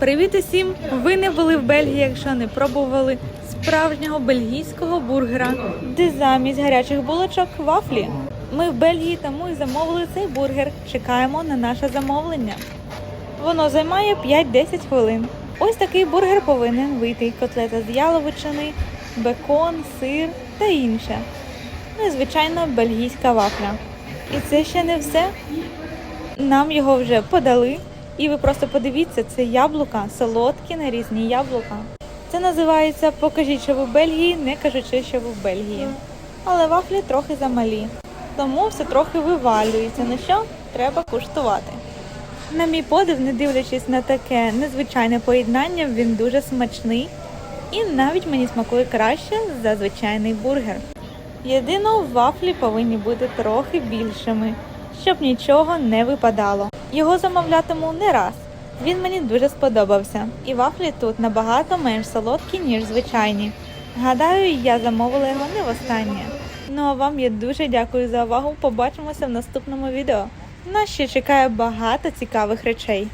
Привіт усім! Ви не були в Бельгії, якщо не пробували справжнього бельгійського бургера, де замість гарячих булочок вафлі. Ми в Бельгії, тому і замовили цей бургер. Чекаємо на наше замовлення. Воно займає 5-10 хвилин. Ось такий бургер повинен вийти котлета з яловичини, бекон, сир та інше. Ну і звичайно бельгійська вафля. І це ще не все. Нам його вже подали, і ви просто подивіться, це яблука, солодкі нарізні яблука. Це називається Покажіть, що ви в Бельгії, не кажучи, що ви в Бельгії. Але вафлі трохи замалі, тому все трохи вивалюється, на що треба куштувати. На мій подив, не дивлячись на таке незвичайне поєднання, він дуже смачний і навіть мені смакує краще за звичайний бургер. Єдино, вафлі повинні бути трохи більшими, щоб нічого не випадало. Його замовлятиму не раз. Він мені дуже сподобався, і вафлі тут набагато менш солодкі, ніж звичайні. Гадаю, я замовила його не востаннє. Ну а вам я дуже дякую за увагу. Побачимося в наступному відео. Нас ще чекає багато цікавих речей.